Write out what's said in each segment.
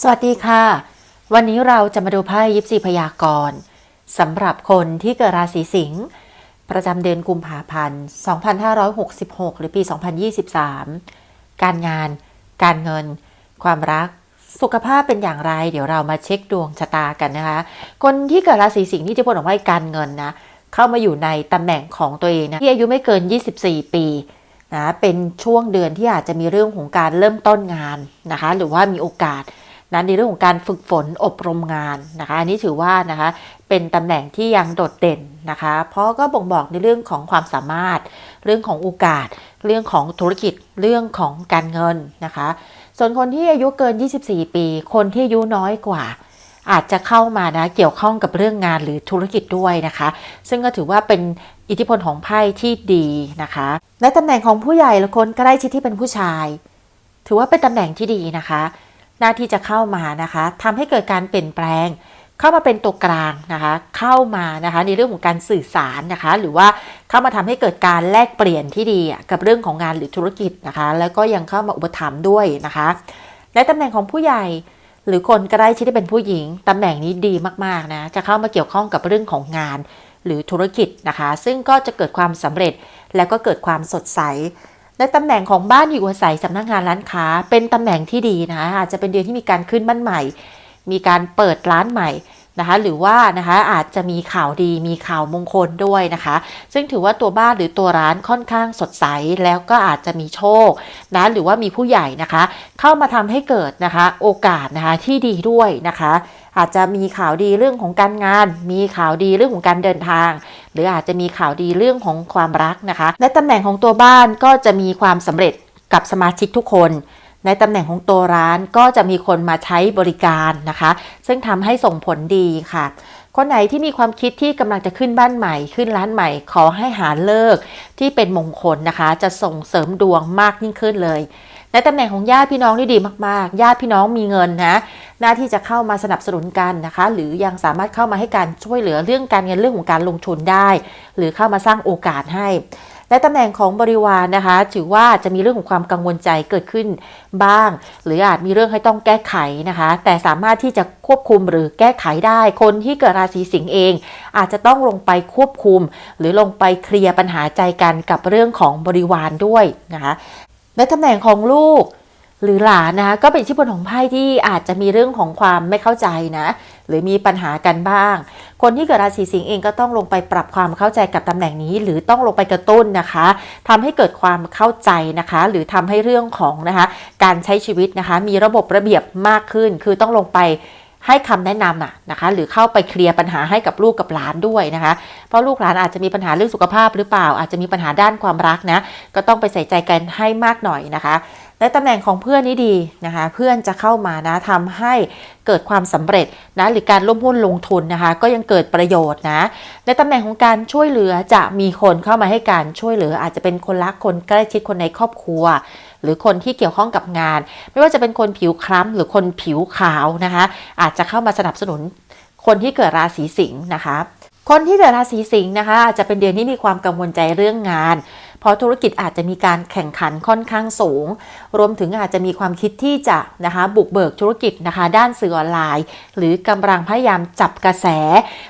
สวัสดีค่ะ วันนี้เราจะมาดูไพ่ยิปซีพยากรณ์สำหรับคนที่เกิดราศีสิงห์ประจำเดือนกุมภาพันธ์ 2566 หรือปี 2023 การงาน การเงิน ความรัก สุขภาพเป็นอย่างไร เดี๋ยวเรามาเช็คดวงชะตากันนะคะ คนที่เกิดราศีสิงห์ที่จะพูดออกว่าการเงินนะ เข้ามาอยู่ในตำแหน่งของตัวเองนะที่อายุไม่เกิน 24 ปีนะเป็นช่วงเดือนที่อาจจะมีเรื่องของการเริ่มต้นงานนะคะ หรือว่ามีโอกาสนะในเรื่องของการฝึกฝนอบรมงานนะคะ อันนี้ถือว่านะคะเป็นตำแหน่งที่ยังโดดเด่นนะคะ เพราะก็บ่งบอกในเรื่องของความสามารถ เรื่องของโอกาส เรื่องของธุรกิจ เรื่องของการเงินนะคะ ส่วนคนที่อายุเกิน 24 ปี คนที่อายุน้อยกว่า อาจจะเข้ามานะเกี่ยวข้องกับเรื่องงานหรือธุรกิจด้วยนะคะ ซึ่งก็ถือว่าเป็นอิทธิพลของไพ่ที่ดีนะคะ และตำแหน่งของผู้ใหญ่และคนใกล้ชิดที่เป็นผู้ชาย ถือว่าเป็นตำแหน่งที่ดีนะคะ หน้าที่จะเข้ามานะคะทำให้เกิดการเปลี่ยนแปลงเข้ามาเป็นตัวกลางนะคะ เข้ามานะคะในเรื่องของการสื่อสารนะคะ หรือว่าเข้ามาทำให้เกิดการแลกเปลี่ยนที่ดีกับเรื่องของงานหรือธุรกิจนะคะ แล้วก็ยังเข้ามาอุปถัมภ์ด้วยนะคะ และตำแหน่งของผู้ใหญ่ หรือคนใกล้ชิดที่เป็นผู้หญิงตำแหน่งนี้ดีมากๆนะจะเข้ามาเกี่ยวข้องกับเรื่องของงาน หรือธุรกิจนะคะ ซึ่งก็จะเกิดความสำเร็จแล้วก็เกิดความสดใสและตำแหน่งของบ้านอยู่อาศัยสำนักงานร้านค้า เป็นตำแหน่งที่ดีนะคะอาจจะเป็นเดือนที่มีการขึ้นบ้านใหม่ มีการเปิดร้านใหม่ นะคะหรือว่านะคะอาจจะมีข่าวดีมีข่าวมงคลด้วยนะคะ ซึ่งถือว่าตัวบ้านหรือตัวร้านค่อนข้างสดใสแล้วก็อาจจะมีโชคนะหรือว่ามีผู้ใหญ่นะคะ เข้ามาทำให้เกิดนะคะโอกาสนะคะที่ดีด้วยนะคะอาจจะมีข่าวดีเรื่องของการงาน มีข่าวดีเรื่องของการเดินทาง หรืออาจจะมีข่าวดีเรื่องของความรักนะคะ และตำแหน่งของตัวบ้านก็จะมีความสำเร็จกับสมาชิกทุกคน ในตำแหน่งของตัวร้านก็จะมีคนมาใช้บริการนะคะ ซึ่งทำให้ส่งผลดีค่ะ คนไหนที่มีความคิดที่กำลังจะขึ้นบ้านใหม่ ขึ้นร้านใหม่ ขอให้หาเลิกที่เป็นมงคลนะคะ จะส่งเสริมดวงมากยิ่งขึ้นเลยในตำแหน่งของญาติพี่น้องที่ดีมากๆ ญาติพี่น้องมีเงินนะหน้าที่จะเข้ามาสนับสนุนกันนะคะ หรือยังสามารถเข้ามาให้การช่วยเหลือเรื่องการเงินเรื่องของการลงทุนได้ หรือเข้ามาสร้างโอกาสให้ และตำแหน่งของบริวารนะคะ ถือว่าจะมีเรื่องของความกังวลใจเกิดขึ้นบ้าง หรืออาจมีเรื่องให้ต้องแก้ไขนะคะ แต่สามารถที่จะควบคุมหรือแก้ไขได้ คนที่เกิดราศีสิงห์เอง อาจจะต้องลงไปควบคุม หรือลงไปเคลียร์ปัญหาใจกันกับเรื่องของบริวารด้วยนะคะในตำแหน่งของลูก หรือหลานนะคะก็เป็นอิทธิพลของไพ่ที่อาจจะมีเรื่องของความไม่เข้าใจนะ หรือมีปัญหากันบ้าง คนที่เกิดราศีสิงห์เองก็ต้องลงไปปรับความเข้าใจกับตำแหน่งนี้ หรือต้องลงไปกระตุ้นนะคะทำให้เกิดความเข้าใจนะคะ หรือทำให้เรื่องของนะคะการใช้ชีวิตนะคะ มีระบบระเบียบมากขึ้น คือต้องลงไปให้คำแนะนำอะนะคะ หรือเข้าไปเคลียร์ปัญหาให้กับลูกกับหลานด้วยนะคะ เพราะลูกหลานอาจจะมีปัญหาเรื่องสุขภาพหรือเปล่า อาจจะมีปัญหาด้านความรักนะ ก็ต้องไปใส่ใจกันให้มากหน่อยนะคะ และตำแหน่งของเพื่อนนี่ดีนะคะ เพื่อนจะเข้ามานะทำให้เกิดความสำเร็จนะหรือการร่วมหุ้นลงทุนนะคะ ก็ยังเกิดประโยชน์นะ ในตำแหน่งของการช่วยเหลือจะมีคนเข้ามาให้การช่วยเหลือ อาจจะเป็นคนรักคนใกล้ชิดคนในครอบครัว หรือคนที่เกี่ยวข้องกับงาน ไม่ว่าจะเป็นคนผิวคล้ำหรือคนผิวขาวนะคะ อาจจะเข้ามาสนับสนุนคนที่เกิดราศีสิงห์นะคะ คนที่เกิดราศีสิงห์นะคะอาจจะเป็นเดือนที่มีความกังวลใจเรื่องงาน เพราะธุรกิจอาจจะมีการแข่งขันค่อนข้างสูง รวมถึงอาจจะมีความคิดที่จะนะคะบุกเบิกธุรกิจนะคะ ด้านสื่อออนไลน์ หรือกำลังพยายามจับกระแส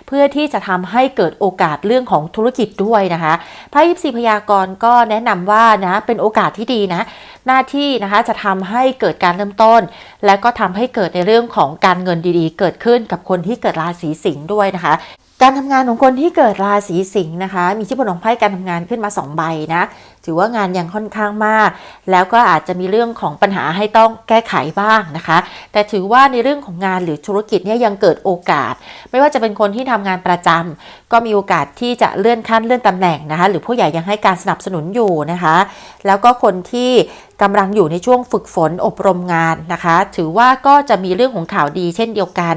เพื่อที่จะทำให้เกิดโอกาสเรื่องของธุรกิจด้วยนะคะไพ่ยิปซีพยากรณ์ก็แนะนำว่านะเป็นโอกาสที่ดีนะหน้าที่นะคะจะทำให้เกิดการเริ่มต้น และก็ทำให้เกิดในเรื่องของการเงินดีๆ เกิดขึ้นกับคนที่เกิดราศีสิงห์ด้วยนะคะ การทำงานของคนที่เกิดราศีสิงห์นะคะ มีที่ผลของไพ่การทำงานขึ้นมา 2 ใบนะถือว่างานยังค่อนข้างมาก แล้วก็อาจจะมีเรื่องของปัญหาให้ต้องแก้ไขบ้างนะคะ แต่ถือว่าในเรื่องของงานหรือธุรกิจเนี่ยยังเกิดโอกาส ไม่ว่าจะเป็นคนที่ทำงานประจำก็มีโอกาสที่จะเลื่อนขั้นเลื่อนตำแหน่งนะคะ หรือผู้ใหญ่ยังให้การสนับสนุนอยู่นะคะ แล้วก็คนที่กำลังอยู่ในช่วงฝึกฝนอบรมงานนะคะ ถือว่าก็จะมีเรื่องของข่าวดีเช่นเดียวกัน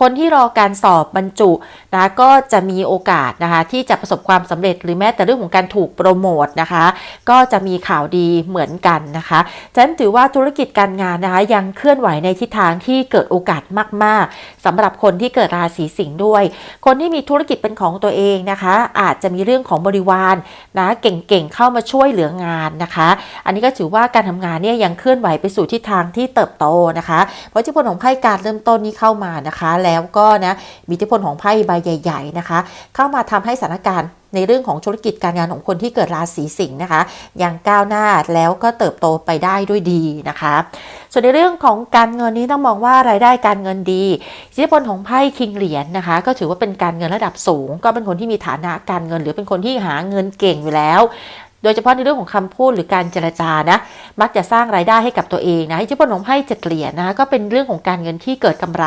คนที่รอการสอบบรรจุนะก็จะมีโอกาสนะคะที่จะประสบความสำเร็จหรือแม้แต่เรื่องของการถูกโปรโมทนะคะก็จะมีข่าวดีเหมือนกันนะคะฉันถือว่าธุรกิจการงานนะคะ ยังเคลื่อนไหวในทิศทางที่เกิดโอกาสมาก ๆสำหรับคนที่เกิดราศีสิงห์ด้วย คนที่มีธุรกิจเป็นของตัวเองนะคะ อาจจะมีเรื่องของบริวารนะเก่งๆเข้ามาช่วยเหลืองานนะคะ อันนี้ก็ถือว่าการทำงานเนี่ยยังเคลื่อนไหวไปสู่ทิศทางที่เติบโตนะคะ เพราะทธิพลของไพ่การเริ่มต้นนี้เข้ามานะคะ แล้วก็นะมีทธิพลของไพ่ใบใหญ่ ๆ นะคะ เข้ามาทำให้สถานการณ์ ในเรื่องของธุรกิจการงานของคนที่เกิดราศีสิงห์นะคะยังก้าวหน้าแล้วก็เติบโตไปได้ด้วยดีนะคะ ส่วนในเรื่องของการเงินนี้ต้องมองว่ารายได้การเงินดีอิทธิพลของไพ่คิงเหรียญนะคะ ก็ถือว่าเป็นการเงินระดับสูง ก็เป็นคนที่มีฐานะการเงิน หรือเป็นคนที่หาเงินเก่งอยู่แล้ว โดยเฉพาะในเรื่องของคำพูดหรือการเจรจานะมักจะสร้างรายได้ให้กับตัวเองนะอิทธิพลของไพ่เจ็ดเหรียญนะคะก็เป็นเรื่องของการเงินที่เกิดกำไร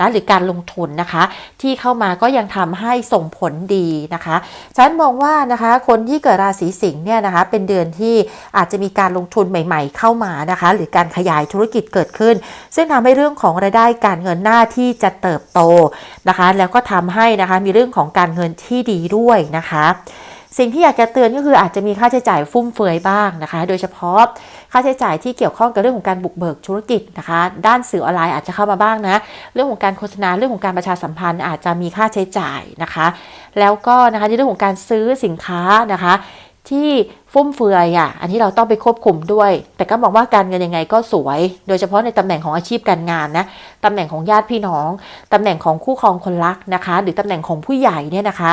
นะหรือการลงทุนนะคะ ที่เข้ามาก็ยังทำให้ส่งผลดีนะคะฉันมองว่านะคะคนที่เกิดราศีสิงห์เนี่ยนะคะเป็นเดือนที่อาจจะมีการลงทุนใหม่ ๆ เข้ามานะคะ หรือการขยายธุรกิจเกิดขึ้น ซึ่งทำให้เรื่องของรายได้การเงินหน้าที่จะเติบโตนะคะ แล้วก็ทำให้นะคะมีเรื่องของการเงินที่ดีด้วยนะคะ สิ่งที่อยากจะเตือนก็คืออาจจะมีค่าใช้จ่ายฟุ่มเฟือยบ้างนะคะ โดยเฉพาะค่าใช้จ่ายที่เกี่ยวข้องกับเรื่องของการบุกเบิกธุรกิจนะคะ ด้านสื่อออนไลน์อาจจะเข้ามาบ้างนะ เรื่องของการโฆษณาเรื่องของการประชาสัมพันธ์ อาจจะมีค่าใช้จ่ายนะคะ แล้วก็นะคะในเรื่องของการซื้อสินค้านะคะ ที่ฟุ่มเฟือยอะ อันนี้เราต้องไปควบคุมด้วย แต่ก็มองว่าการเงินยังไงก็สวย โดยเฉพาะในตำแหน่งของอาชีพการงานนะตำแหน่งของญาติพี่น้องตำแหน่งของคู่ครองคนรักนะคะ หรือตำแหน่งของผู้ใหญ่เนี่ยนะคะ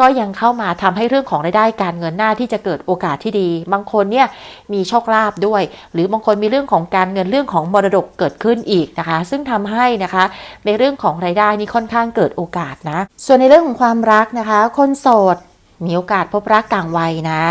ก็ยังเข้ามาทำให้เรื่องของรายได้การเงินหน้าที่จะเกิดโอกาสที่ดี บางคนเนี่ยมีโชคลาภด้วย หรือบางคนมีเรื่องของการเงินเรื่องของมรดกเกิดขึ้นอีกนะคะ ซึ่งทำให้นะคะในเรื่องของรายได้นี่ค่อนข้างเกิดโอกาสนะ ส่วนในเรื่องของความรักนะคะ คนโสดมีโอกาสพบรักกลางวัยนะ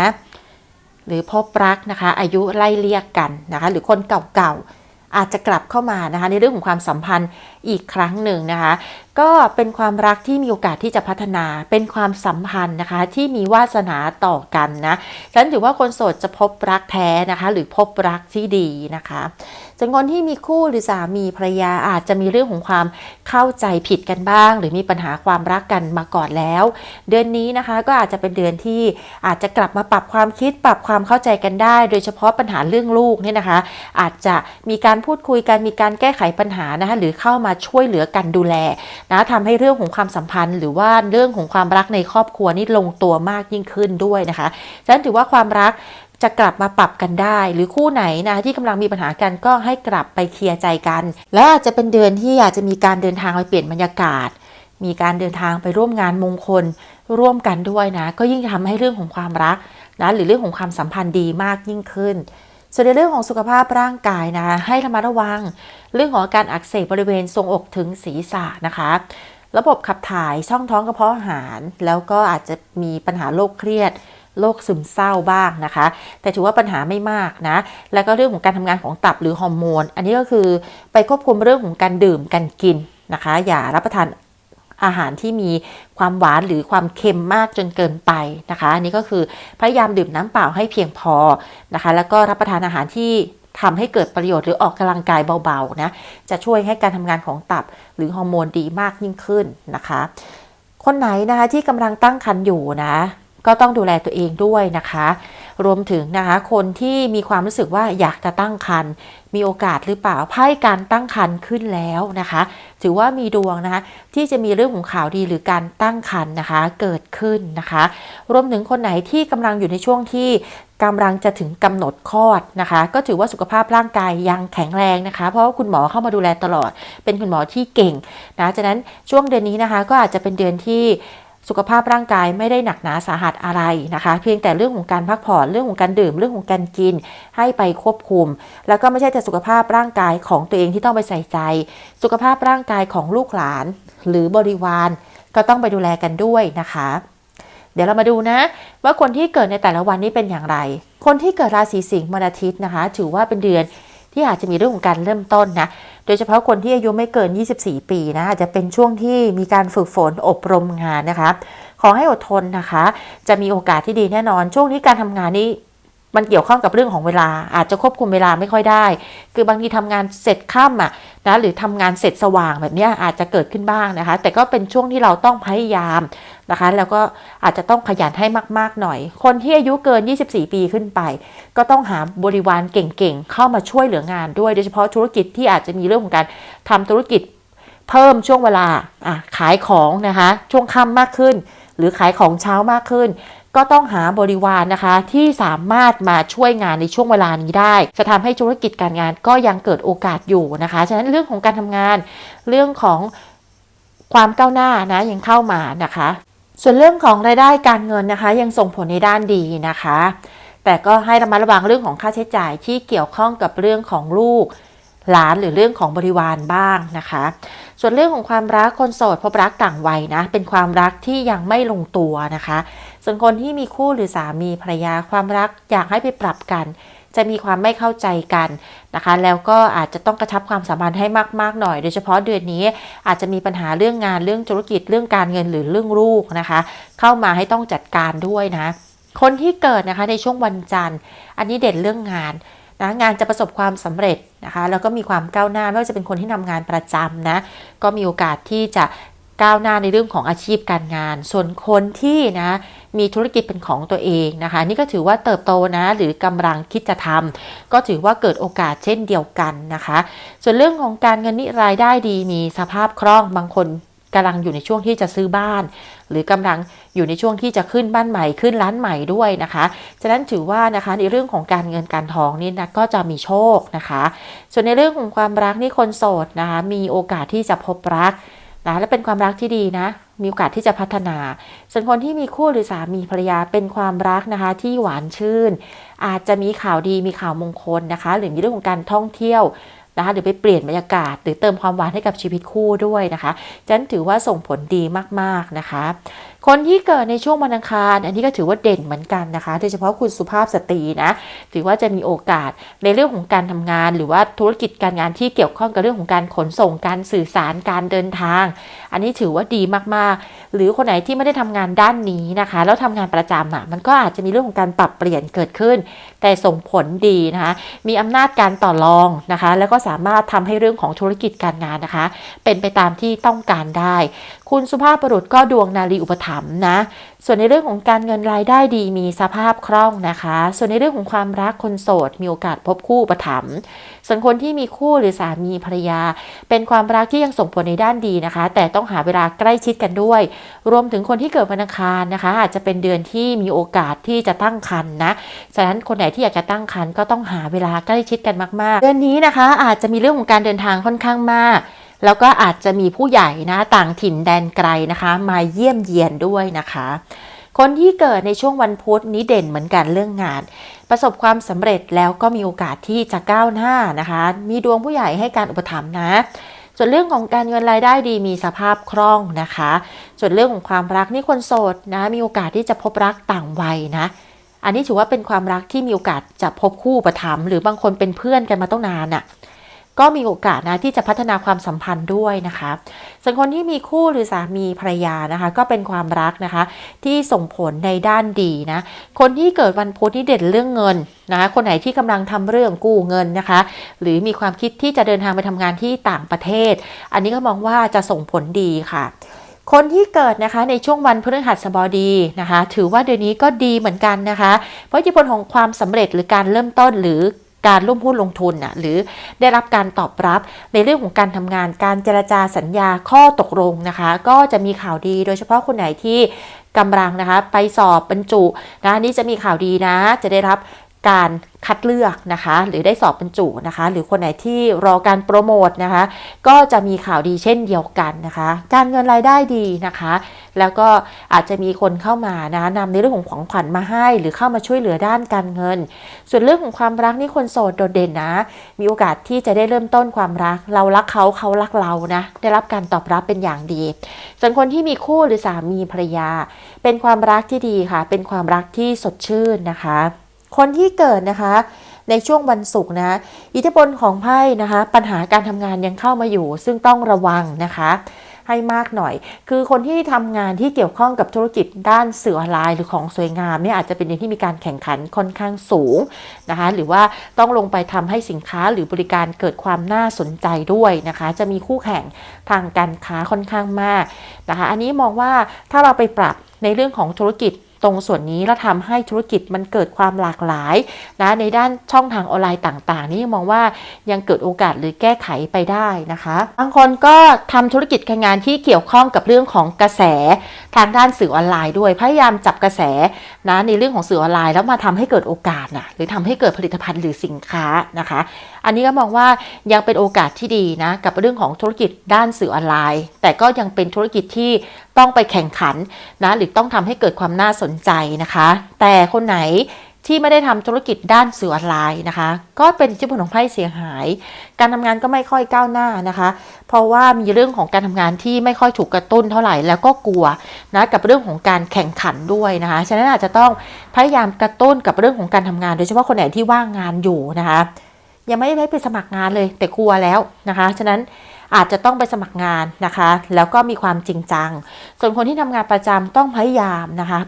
หรือพบรักนะคะ อายุไล่เลี่ยกกันนะคะ หรือคนเก่าๆ อาจจะกลับเข้ามานะคะในเรื่องของความสัมพันธ์อีกครั้งหนึ่งนะคะ ก็เป็นความรักที่มีโอกาสที่จะพัฒนาเป็นความสัมพันธ์นะคะที่มีวาสนาต่อกันนะฉะนันถือว่าคนโสดจะพบรักแท้นะคะ หรือพบรักที่ดีนะคะ ส่วนคนที่มีคู่หรือสามีภรรยาอาจจะมีเรื่องของความเข้าใจผิดกันบ้าง หรือมีปัญหาความรักกันมาก่อนแล้ว เดือนนี้นะคะก็อาจจะเป็นเดือนที่อาจจะกลับมาปรับความคิดปรับความเข้าใจกันได้ โดยเฉพาะปัญหาเรื่องลูกเนี่ยนะคะ อาจจะมีการพูดคุยกันมีการแก้ไขปัญหานะคะหรือเข้ามาช่วยเหลือกันดูแลนะทำให้เรื่องของความสัมพันธ์ หรือว่าเรื่องของความรักในครอบครัวนี่ลงตัวมากยิ่งขึ้นด้วยนะคะฉะนั้นถือว่าความรัก จะกลับมาปรับกันได้ หรือคู่ไหนนะที่กำลังมีปัญหากันก็ให้กลับไปเคลียร์ใจกัน แล้วอาจจะเป็นเดือนที่อาจจะมีการเดินทางไปเปลี่ยนบรรยากาศ มีการเดินทางไปร่วมงานมงคล ร่วมกันด้วยนะ ก็ยิ่งทำให้เรื่องของความรักนะหรือเรื่องของความสัมพันธ์ดีมากยิ่งขึ้น ส่วนในเรื่องของสุขภาพร่างกายนะ ให้ระมัดระวัง เรื่องของการอักเสบบริเวณทรงอกถึงศีรษะนะคะ ระบบขับถ่ายช่องท้องกระเพาะอาหาร แล้วก็อาจจะมีปัญหาโรคเครียด โรคซึมเศร้าบ้างนะคะ แต่ถือว่าปัญหาไม่มากนะ แล้วก็เรื่องของการทำงานของตับหรือฮอร์โมน อันนี้ก็คือไปควบคุมเรื่องของการดื่มการกินนะคะ อย่ารับประทานอาหารที่มีความหวานหรือความเค็มมากจนเกินไปนะคะอันนี้ก็คือพยายามดื่มน้ำเปล่าให้เพียงพอนะคะ แล้วก็รับประทานอาหารที่ทำให้เกิดประโยชน์หรือออกกำลังกายเบาๆนะจะช่วยให้การทำงานของตับหรือฮอร์โมนดีมากยิ่งขึ้นนะคะ คนไหนนะคะที่กำลังตั้งครรภ์อยู่นะ ก็ต้องดูแลตัวเองด้วยนะคะ รวมถึงนะคะคนที่มีความรู้สึกว่าอยากจะตั้งครรภ์มีโอกาสหรือเปล่าไพ่การตั้งครรภ์ขึ้นแล้วนะคะ ถือว่ามีดวงนะคะที่จะมีเรื่องของข่าวดีหรือการตั้งครรภ์นะคะ เกิดขึ้นนะคะ รวมถึงคนไหนที่กำลังอยู่ในช่วงที่กำลังจะถึงกำหนดคลอดนะคะ ก็ถือว่าสุขภาพร่างกายยังแข็งแรงนะคะ เพราะว่าคุณหมอเข้ามาดูแลตลอด เป็นคุณหมอที่เก่งนะฉะนั้นช่วงเดือนนี้นะคะ ก็อาจจะเป็นเดือนที่ สุขภาพร่างกายไม่ได้หนักหนาสาหัสอะไรนะคะ เพียงแต่เรื่องของการพักผ่อนเรื่องของการดื่มเรื่องของการกิน ให้ไปควบคุม แล้วก็ไม่ใช่แต่สุขภาพร่างกายของตัวเองที่ต้องไปใส่ใจ สุขภาพร่างกายของลูกหลาน หรือบริวาร ก็ต้องไปดูแลกันด้วยนะคะ เดี๋ยวเรามาดูนะ ว่าคนที่เกิดในแต่ละวันนี้เป็นอย่างไร คนที่เกิดราศีสิงห์วันอาทิตย์นะคะ ถือว่าเป็นเดือน ที่อาจจะมีเรื่องของการเริ่มต้นนะ โดยเฉพาะคนที่อายุไม่เกิน 24 ปีนะอาจจะเป็นช่วงที่มีการฝึกฝนอบรมงานนะคะ ขอให้อดทนนะคะ จะมีโอกาสที่ดีแน่นอน ช่วงนี้การทำงานนี้ มันเกี่ยวข้องกับเรื่องของเวลา อาจจะควบคุมเวลาไม่ค่อยได้ คือบางทีทำงานเสร็จค่ำอะนะหรือทำงานเสร็จสว่างแบบนี้อาจจะเกิดขึ้นบ้างนะคะ แต่ก็เป็นช่วงที่เราต้องพยายามนะคะ แล้วก็อาจจะต้องขยันให้มากๆหน่อย คนที่อายุเกิน 24 ปีขึ้นไป ก็ต้องหาบริวารเก่งๆ เข้ามาช่วยเหลืองานด้วย โดยเฉพาะธุรกิจที่อาจจะมีเรื่องของการทำธุรกิจเพิ่มช่วงเวลาขายของนะคะ ช่วงค่ำมากขึ้น หรือขายของเช้ามากขึ้น ก็ต้องหาบริวารนะคะที่สามารถมาช่วยงานในช่วงเวลานี้ได้ จะทำให้ธุรกิจการงานก็ยังเกิดโอกาสอยู่นะคะ ฉะนั้นเรื่องของการทำงานเรื่องของความก้าวหน้านะยังเข้ามานะคะ ส่วนเรื่องของรายได้การเงินนะคะ ยังส่งผลในด้านดีนะคะ แต่ก็ให้ระมัดระวังเรื่องของค่าใช้จ่ายที่เกี่ยวข้องกับเรื่องของลูก หลานหรือเรื่องของบริวารบ้างนะคะ ส่วนเรื่องของความรักคนโสดพบรักต่างวัยนะ เป็นความรักที่ยังไม่ลงตัวนะคะ ส่วนคนที่มีคู่หรือสามีภรรยาความรักอยากให้ไปปรับกัน จะมีความไม่เข้าใจกันนะคะ แล้วก็อาจจะต้องกระชับความสัมพันธ์ให้มากๆหน่อย โดยเฉพาะเดือนนี้อาจจะมีปัญหาเรื่องงานเรื่องธุรกิจเรื่องการเงินหรือเรื่องลูกนะคะ เข้ามาให้ต้องจัดการด้วยนะคนที่เกิดนะคะในช่วงวันจันทร์ อันนี้เด่นเรื่องงาน นะงานจะประสบความสำเร็จนะคะแล้วก็มีความก้าวหน้าไม่ว่าจะเป็นคนที่ทำงานประจำนะก็มีโอกาสที่จะก้าวหน้าในเรื่องของอาชีพการงาน ส่วนคนที่นะมีธุรกิจเป็นของตัวเองนะคะ นี่ก็ถือว่าเติบโตนะ หรือกำลังคิดจะทำก็ถือว่าเกิดโอกาสเช่นเดียวกันนะคะ ส่วนเรื่องของการเงินนี่รายได้ดีมีสภาพคล่องบางคน กำลังอยู่ในช่วงที่จะซื้อบ้าน หรือกำลังอยู่ในช่วงที่จะขึ้นบ้านใหม่ขึ้นร้านใหม่ด้วยนะคะ ฉะนั้นถือว่านะคะในเรื่องของการเงินการทองนี่นะก็จะมีโชคนะคะ ส่วนในเรื่องของความรักนี่คนโสดนะคะมีโอกาสที่จะพบรักนะและเป็นความรักที่ดีนะ มีโอกาสที่จะพัฒนา ส่วนคนที่มีคู่หรือสามีภรรยาเป็นความรักนะคะ ที่หวานชื่น อาจจะมีข่าวดีมีข่าวมงคลนะคะ หรือมีเรื่องของการท่องเที่ยว นะคะหรือไปเปลี่ยนบรรยากาศ หรือเติมความหวานให้กับชีวิตคู่ด้วยนะคะฉะนั้นถือว่าส่งผลดีมากๆนะคะคนที่เกิดในช่วงวันอังคาร อันนี้ก็ถือว่าเด่นเหมือนกันนะคะโดยเฉพาะคุณสุภาพสตรีนะถือว่าจะมีโอกาสในเรื่องของการทำงาน หรือว่าธุรกิจการงานที่เกี่ยวข้องกับเรื่องของการขนส่งการสื่อสารการเดินทาง อันนี้ถือว่าดีมากๆ หรือคนไหนที่ไม่ได้ทำงานด้านนี้นะคะ แล้วทำงานประจำอะมันก็อาจจะมีเรื่องของการปรับเปลี่ยนเกิดขึ้น แต่ส่งผลดีนะคะมีอำนาจการต่อรองนะคะ แล้วก็สามารถทำให้เรื่องของธุรกิจการงานนะคะ เป็นไปตามที่ต้องการได้ คุณสุภาพบุรุษก็ดวงนารีอุปถัมภ์นะ ส่วนในเรื่องของการเงินรายได้ดีมีสภาพคล่องนะคะ ส่วนในเรื่องของความรักคนโสด มีโอกาสพบคู่อุปถัมภ์ส่วนคนที่มีคู่หรือสามีภรรยา เป็นความรักที่ยังส่งผลในด้านดีนะคะ แต่ต้องหาเวลาใกล้ชิดกันด้วย รวมถึงคนที่เกิดวันอังคารนะคะ อาจจะเป็นเดือนที่มีโอกาสที่จะตั้งครรภ์นะฉะนั้นคนไหนที่อยากจะตั้งครรภ์ก็ต้องหาเวลาใกล้ชิดกันมากๆ เดือนนี้นะคะ อาจจะมีเรื่องของการเดินทางค่อนข้างมาก แล้วก็อาจจะมีผู้ใหญ่นะต่างถิ่นแดนไกลนะคะ มาเยี่ยมเยียนด้วยนะคะ คนที่เกิดในช่วงวันพุธนี้เด่นเหมือนกันเรื่องงาน ประสบความสำเร็จแล้วก็มีโอกาสที่จะก้าวหน้านะคะ มีดวงผู้ใหญ่ให้การอุปถัมภ์นะส่วนเรื่องของการเงินรายได้ดีมีสภาพคล่องนะคะ ส่วนเรื่องของความรักนี่คนโสดนะ มีโอกาสที่จะพบรักต่างวัยนะ อันนี้ถือว่าเป็นความรักที่มีโอกาสจะพบคู่อุปถัมภ์หรือบางคนเป็นเพื่อนกันมาตั้งนานอะ่ะ ก็มีโอกาสนะที่จะพัฒนาความสัมพันธ์ด้วยนะคะส่วนคนที่มีคู่หรือสามีภรรยานะคะ ก็เป็นความรักนะคะ ที่ส่งผลในด้านดีนะคนที่เกิดวันพุธที่เด่นเรื่องเงินนะคะคนไหนที่กำลังทำเรื่องกู้เงินนะคะ หรือมีความคิดที่จะเดินทางไปทำงานที่ต่างประเทศ อันนี้ก็มองว่าจะส่งผลดีค่ะคนที่เกิดนะคะในช่วงวันพฤหัสบดีนะคะ ถือว่าเดือนนี้ก็ดีเหมือนกันนะคะ เพราะอิทธิพลของความสำเร็จหรือการเริ่มต้นหรือ การร่วมหุ้นลงทุนน่ะหรือได้รับการตอบรับในเรื่องของการทำงานการเจรจาสัญญาข้อตกลงนะคะ ก็จะมีข่าวดีโดยเฉพาะคนไหนที่กำลังนะคะ ไปสอบบรรจุนะนี่จะมีข่าวดีนะ จะได้รับ การคัดเลือกนะคะ หรือได้สอบบรรจุนะคะ หรือคนไหนที่รอการโปรโมทนะคะ ก็จะมีข่าวดีเช่นเดียวกันนะคะ การเงินรายได้ดีนะคะ แล้วก็อาจจะมีคนเข้ามานะนำในเรื่องของของขวัญมาให้ หรือเข้ามาช่วยเหลือด้านการเงิน ส่วนเรื่องของความรักนี่คนโสดโดดเด่นนะ มีโอกาสที่จะได้เริ่มต้นความรัก เรารักเขาเขารักเรานะได้รับการตอบรับเป็นอย่างดี ส่วนคนที่มีคู่หรือสามีภรรยา เป็นความรักที่ดีค่ะ เป็นความรักที่สดชื่นนะคะ คนที่เกิดนะคะในช่วงวันศุกร์นะ อิทธิพลของไพ่นะคะ ปัญหาการทำงานยังเข้ามาอยู่ ซึ่งต้องระวังนะคะ ให้มากหน่อย คือคนที่ทำงานที่เกี่ยวข้องกับธุรกิจด้านสื่อออนไลน์หรือของสวยงามเนี่ยอาจจะเป็นเดือนที่มีการแข่งขันค่อนข้างสูงนะคะ หรือว่าต้องลงไปทำให้สินค้าหรือบริการเกิดความน่าสนใจด้วยนะคะ จะมีคู่แข่งทางการค้าค่อนข้างมากนะคะ อันนี้มองว่าถ้าเราไปปรับในเรื่องของธุรกิจ ตรงส่วนนี้แล้วทำให้ธุรกิจมันเกิดความหลากหลายนะในด้านช่องทางออนไลน์ต่าง ๆ นี่มองว่ายังเกิดโอกาสหรือแก้ไขไปได้นะคะบางคนก็ทำธุรกิจการงานที่เกี่ยวข้องกับเรื่องของกระแสทางด้านสื่อออนไลน์ด้วยพยายามจับกระแสนะในเรื่องของสื่อออนไลน์แล้วมาทำให้เกิดโอกาสนะหรือทำให้เกิดผลิตภัณฑ์หรือสินค้านะคะ อันนี้ก็มองว่ายังเป็นโอกาสที่ดีนะกับเรื่องของธุรกิจด้านสื่อออนไลน์ แต่ก็ยังเป็นธุรกิจที่ ต้องไปแข่งขันนะหรือต้องทำให้เกิดความน่าสนใจนะคะ แต่คนไหนที่ไม่ได้ทำธุรกิจด้านสื่อออนไลน์นะคะ ก็เป็นอิทธิพลของไพ่เสียหาย การทำงานก็ไม่ค่อยก้าวหน้านะคะ เพราะว่ามีเรื่องของการทำงานที่ไม่ค่อยถูกกระตุ้นเท่าไหร่แล้วก็กลัวนะกับเรื่องของการแข่งขันด้วยนะคะฉะนั้นอาจจะต้องพยายามกระตุ้นกับเรื่องของการทำงาน โดยเฉพาะคนไหนที่ว่างงานอยู่นะคะยังไม่ได้ไปสมัครงานเลยแต่กลัวแล้วนะคะ ฉะนั้น อาจจะต้องไปสมัครงานนะคะ แล้วก็มีความจริงจัง ส่วนคนที่ทำงานประจำต้องพยายามนะคะ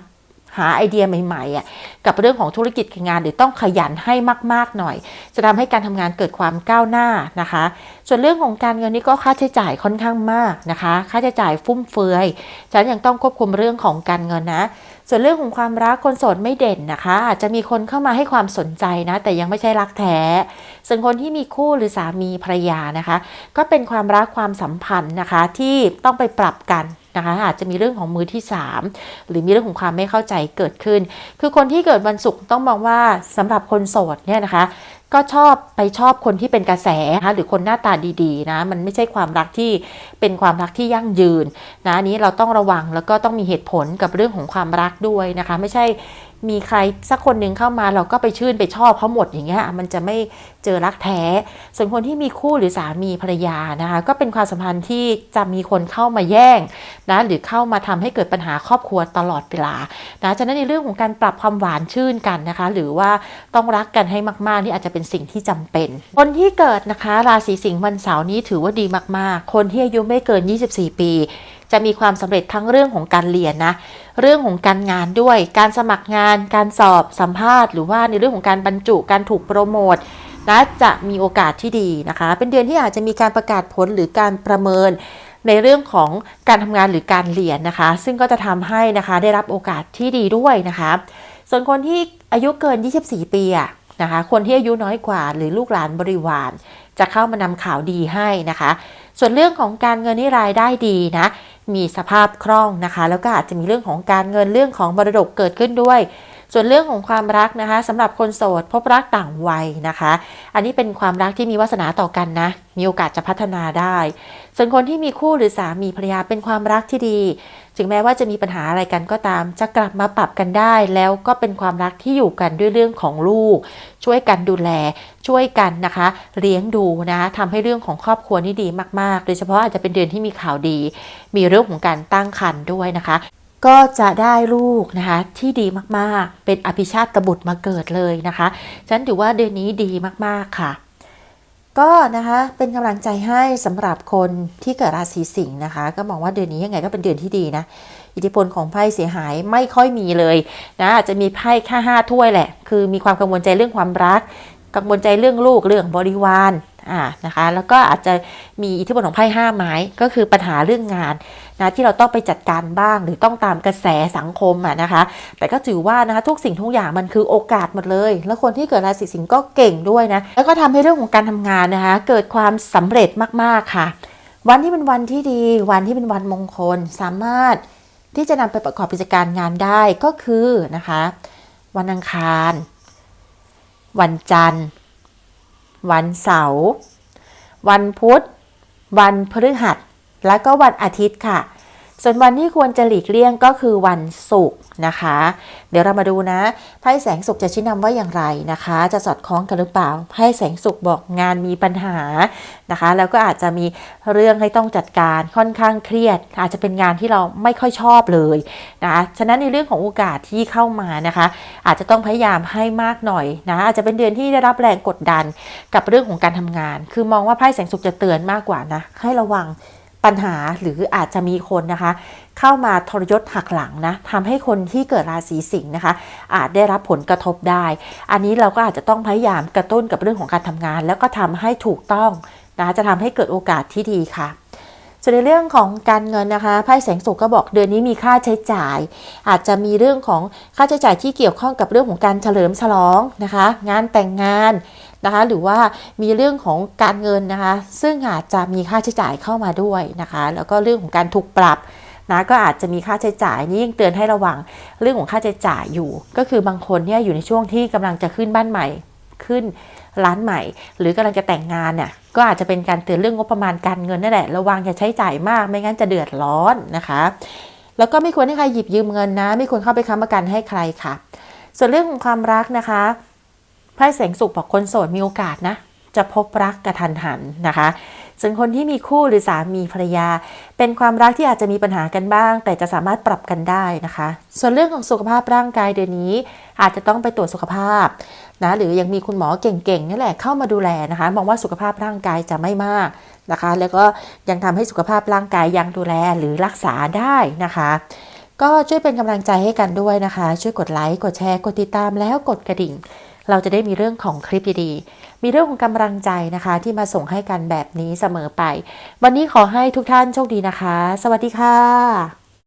หาไอเดียใหม่ๆกับเรื่องของธุรกิจการงานหรือต้องขยันให้มาก ๆ หน่อย จะทำให้การทำงานเกิดความก้าวหน้านะคะ ส่วนเรื่องของการเงินนี่ก็ค่าใช้จ่ายค่อนข้างมากนะคะ ค่าใช้จ่ายฟุ่มเฟือยฉะนั้นยังต้องควบคุมเรื่องของการเงินนะ ส่วนเรื่องของความรักคนโสดไม่เด่นนะคะ อาจจะมีคนเข้ามาให้ความสนใจนะ แต่ยังไม่ใช่รักแท้ ส่วนคนที่มีคู่หรือสามีภรรยานะคะ ก็เป็นความรักความสัมพันธ์นะคะที่ต้องไปปรับกันนะคะอาจจะมีเรื่องของมือที่ 3 หรือมีเรื่องของความไม่เข้าใจเกิดขึ้น คือคนที่เกิดวันศุกร์ต้องมองว่าสำหรับคนโสดเนี่ยนะคะ ก็ชอบไปชอบคนที่เป็นกระแสนะคะหรือคนหน้าตาดีๆนะมันไม่ใช่ความรักที่เป็นความรักที่ยั่งยืนนะนี้เราต้องระวังแล้วก็ต้องมีเหตุผลกับเรื่องของความรักด้วยนะคะ ไม่ใช่ มีใครสักคนหนึ่งเข้ามาเราก็ไปชื่นไปชอบเขาหมดอย่างเงี้ยมันจะไม่เจอรักแท้ ส่วนคนที่มีคู่หรือสามีภรรยานะคะก็เป็นความสัมพันธ์ที่จะมีคนเข้ามาแย่งนะหรือเข้ามาทำให้เกิดปัญหาครอบครัวตลอดเวลานะฉะนั้นในเรื่องของการปรับความหวานชื่นกันนะคะ หรือว่าต้องรักกันให้มากๆนี่อาจจะเป็นสิ่งที่จำเป็น คนที่เกิดนะคะ ราศีสิงห์วันเสาร์นี้ถือว่าดีมากๆ คนที่อายุไม่เกิน 24 ปี จะมีความสำเร็จทั้งเรื่องของการเรียนนะ เรื่องของการงานด้วย การสมัครงาน การสอบสัมภาษณ์ หรือว่าในเรื่องของการบรรจุ การถูกโปรโมทนะจะมีโอกาสที่ดีนะคะ เป็นเดือนที่อาจจะมีการประกาศผลหรือการประเมินในเรื่องของการทำงานหรือการเรียนนะคะ ซึ่งก็จะทำให้นะคะได้รับโอกาสที่ดีด้วยนะคะ ส่วนคนที่อายุเกิน 24 ปีอะนะคะ คนที่อายุน้อยกว่าหรือลูกหลานบริวาร จะเข้ามานำข่าวดีให้นะคะ ส่วนเรื่องของการเงินนี่รายได้ดีนะ มีสภาพคล่องนะคะ แล้วก็อาจจะมีเรื่องของการเงินเรื่องของมรดกเกิดขึ้นด้วย ส่วนเรื่องของความรักนะคะสำหรับคนโสดพบรักต่างวัยนะคะ อันนี้เป็นความรักที่มีวาสนาต่อกันนะ มีโอกาสจะพัฒนาได้ ส่วนคนที่มีคู่หรือสามีภรรยาเป็นความรักที่ดี ถึงแม้ว่าจะมีปัญหาอะไรกันก็ตาม จะกลับมาปรับกันได้ แล้วก็เป็นความรักที่อยู่กันด้วยเรื่องของลูก ช่วยกันดูแล ช่วยกันนะคะ เลี้ยงดูนะทำให้เรื่องของครอบครัวนี่ดีมาก ๆ โดยเฉพาะอาจจะเป็นเดือนที่มีข่าวดี มีเรื่องของการตั้งครรภ์ด้วยนะคะ ก็จะได้ลูกนะคะที่ดีมากๆ เป็นอภิชาติบุตรมาเกิดเลยนะคะ ฉันถือว่าเดือนนี้ดีมากๆค่ะ ก็นะคะเป็นกำลังใจให้สำหรับคนที่เกิดราศีสิงห์นะคะ ก็มองว่าเดือนนี้ยังไงก็เป็นเดือนที่ดีนะอิทธิพลของไพ่เสียหายไม่ค่อยมีเลยนะอาจจะมีไพ่แค่ห้าถ้วยแหละ คือมีความกังวลใจเรื่องความรัก กังวลใจเรื่องลูกเรื่องบริวาร อ่านะคะแล้วก็อาจจะมีอิทธิพลของไพ่ห้าไม้ก็คือปัญหาเรื่องงานนะที่เราต้องไปจัดการบ้างหรือต้องตามกระแสสังคมอะนะคะ แต่ก็ถือว่านะคะทุกสิ่งทุกอย่างมันคือโอกาสหมดเลย แล้วคนที่เกิดราศีสิงห์ก็เก่งด้วยนะแล้วก็ทำให้เรื่องของการทำงานนะคะเกิดความสำเร็จมากๆค่ะ วันที่เป็นวันที่ดีวันที่เป็นวันมงคลสามารถที่จะนำไปประกอบกิจการงานได้ก็คือนะคะ วันอังคาร วันจันทร์ วันเสาร์ วันพุธ วันพฤหัส และก็วันอาทิตย์ค่ะ ส่วนวันที่ควรจะหลีกเลี่ยงก็คือวันศุกร์นะคะ เดี๋ยวเรามาดูนะไพ่แสงสุขจะชี้นำว่าอย่างไรนะคะ จะสอดคล้องกันหรือเปล่าไพ่แสงสุขบอกงานมีปัญหานะคะ แล้วก็อาจจะมีเรื่องให้ต้องจัดการค่อนข้างเครียด อาจจะเป็นงานที่เราไม่ค่อยชอบเลยนะคะฉะนั้นในเรื่องของโอกาสที่เข้ามานะคะ อาจจะต้องพยายามให้มากหน่อยนะอาจจะเป็นเดือนที่ได้รับแรงกดดันกับเรื่องของการทำงาน คือมองว่าไพ่แสงสุขจะเตือนมากกว่านะให้ระวัง ปัญหาหรืออาจจะมีคนนะคะ เข้ามาทรยศหักหลังนะทำให้คนที่เกิดราศีสิงห์นะคะ อาจได้รับผลกระทบได้ อันนี้เราก็อาจจะต้องพยายามกระตุ้นกับเรื่องของการทำงาน แล้วก็ทำให้ถูกต้องนะคะจะทำให้เกิดโอกาสที่ดีค่ะส่วนในเรื่องของการเงินนะคะไพ่แสงสุขก็บอกเดือนนี้มีค่าใช้จ่าย อาจจะมีเรื่องของค่าใช้จ่ายที่เกี่ยวข้องกับเรื่องของการเฉลิมฉลองนะคะ งานแต่งงาน นะคะหรือว่ามีเรื่องของการเงินนะคะ ซึ่งอาจจะมีค่าใช้จ่ายเข้ามาด้วยนะคะ แล้วก็เรื่องของการถูกปรับนะก็อาจจะมีค่าใช้จ่ายนี่ยิ่งเตือนให้ระวังเรื่องของค่าใช้จ่ายอยู่ ก็คือบางคนเนี่ยอยู่ในช่วงที่กำลังจะขึ้นบ้านใหม่ขึ้นร้านใหม่ หรือกำลังจะแต่งงานเนี่ยก็อาจจะเป็นการเตือนเรื่องงบประมาณการเงินนั่นแหละระวังอย่าใช้จ่ายมากไม่งั้นจะเดือดร้อนนะคะ แล้วก็ไม่ควรให้ใครหยิบยืมเงินนะ ไม่ควรเข้าไปค้ำประกันให้ใครค่ะ ส่วนเรื่องของความรักนะคะ พ่แสงสุขบอกคนโสดมีโอกาสนะ จะพบรักกระทันหันนะคะส่วนคนที่มีคู่หรือสามีภรรยา เป็นความรักที่อาจจะมีปัญหากันบ้าง แต่จะสามารถปรับกันได้นะคะ ส่วนเรื่องของสุขภาพร่างกายเดือนนี้ อาจจะต้องไปตรวจสุขภาพนะหรือยังมีคุณหมอเก่งๆนี่แหละเข้ามาดูแลนะคะมองว่าสุขภาพร่างกายจะไม่มากนะคะ แล้วก็ยังทำให้สุขภาพร่างกายยังดูแลหรือรักษาได้นะคะ ก็ช่วยเป็นกำลังใจให้กันด้วยนะคะ ช่วยกดไลค์กดแชร์กดติดตามแล้วกดกระดิ่ง เราจะได้มีเรื่องของคลิปดีๆ มีเรื่องของกำลังใจนะคะ ที่มาส่งให้กันแบบนี้เสมอไป วันนี้ขอให้ทุกท่านโชคดีนะคะ สวัสดีค่ะ